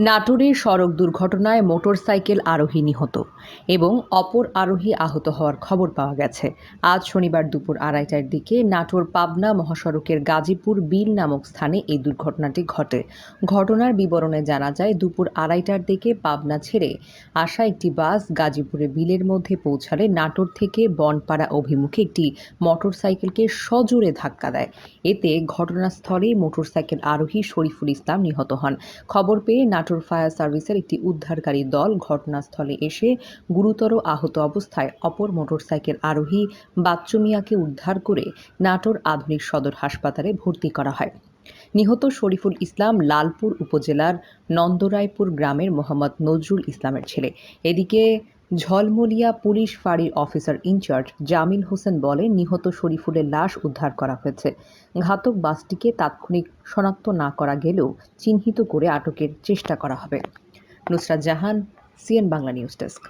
নাটোরে সড়ক দুর্ঘটনায় মোটরসাইকেল আরোহী নিহত এবং অপর আরোহী আহত হওয়ার খবর পাওয়া গেছে। আজ শনিবার দুপুর আড়াইটার দিকে নাটোর পাবনা মহাসড়কের গাজীপুর বিল নামক স্থানে এই দুর্ঘটনাটি ঘটে। ঘটনার বিবরণে জানা যায়, দুপুর আড়াইটার দিকে পাবনা ছেড়ে আসা একটি বাস গাজীপুরে বিলের মধ্যে পৌঁছালে নাটোর থেকে বনপাড়া অভিমুখে একটি মোটরসাইকেলকে সজোরে ধাক্কা দেয়। এতে ঘটনাস্থলে মোটরসাইকেল আরোহী শরীফুল ইসলাম নিহত হন। খবর পেয়ে নাটোর ফায়ার সার্ভিসের একটি উদ্ধারকারী দল ঘটনাস্থলে এসে গুরুতর আহত অবস্থায় অপর মোটরসাইকেল আরোহী বাচ্চু মিয়াকে উদ্ধার করে নাটোর আধুনিক সদর হাসপাতালে ভর্তি করা হয়। নিহত শরীফুল ইসলাম লালপুর উপজেলার নন্দরায়পুর গ্রামের মোহাম্মদ নজরুল ইসলামের ছেলে। এদিকে ঝলমলিয়া পুলিশ ফাঁড়ির officer in charge Jamil Hossain বলে নিহত শরীফুলের লাশ উদ্ধার করা হয়েছে। ঘাতক বাসটিকে তাৎক্ষণিক শনাক্ত না করা গেলেও চিহ্নিত করে আটকের চেষ্টা করা হবে। Nusrat Jahan, CN Bangla news desk.